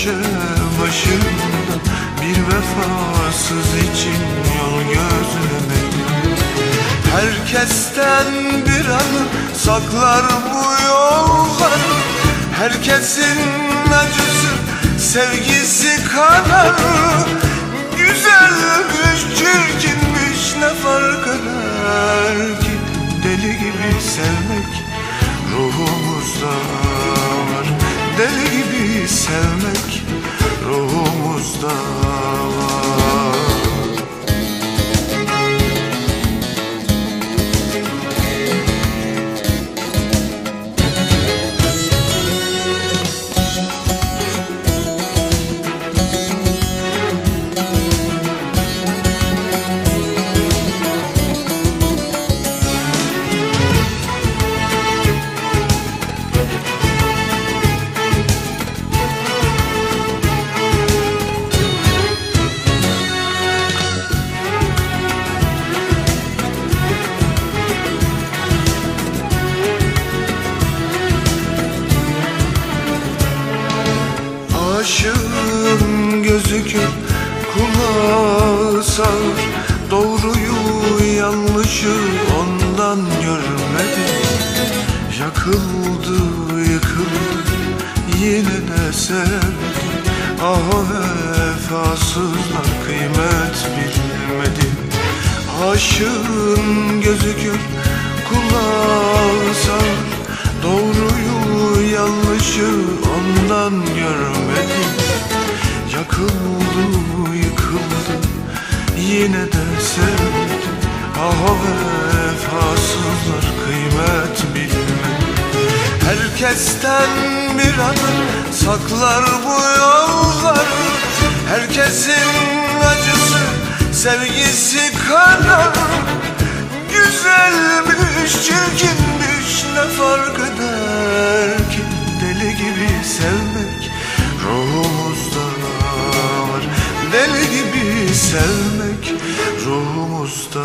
köşe başında Bir vefasız için yol gözlemedi Herkesten bir anı saklar bu yollar Herkesin acısı sevgisi kadar Güzelmiş çirkinmiş ne fark eder ki? Deli gibi sevmek ruhumuzda Deli gibi sevmek ruhumuzda Aşığın gözü kör, kulağı sağır. Doğruyu yanlışı ondan görmedi Yakıldı yıkıldı yine de sevdi Ah o vefasızlar kıymet bilmedi Aşığın gözü kör, kulağı sağır. Doğruyu yanlışı ondan görmedi Yakıldı yıkıldı. Yine de sevdi Ah o vefasızlar kıymet bilmedi. Herkesten bir adım saklar bu yollar Herkesin acısı sevgisi kadar Güzelmiş çirkinmiş ne fark eder ki? Deli gibi sevmek sevmek ruhumuzda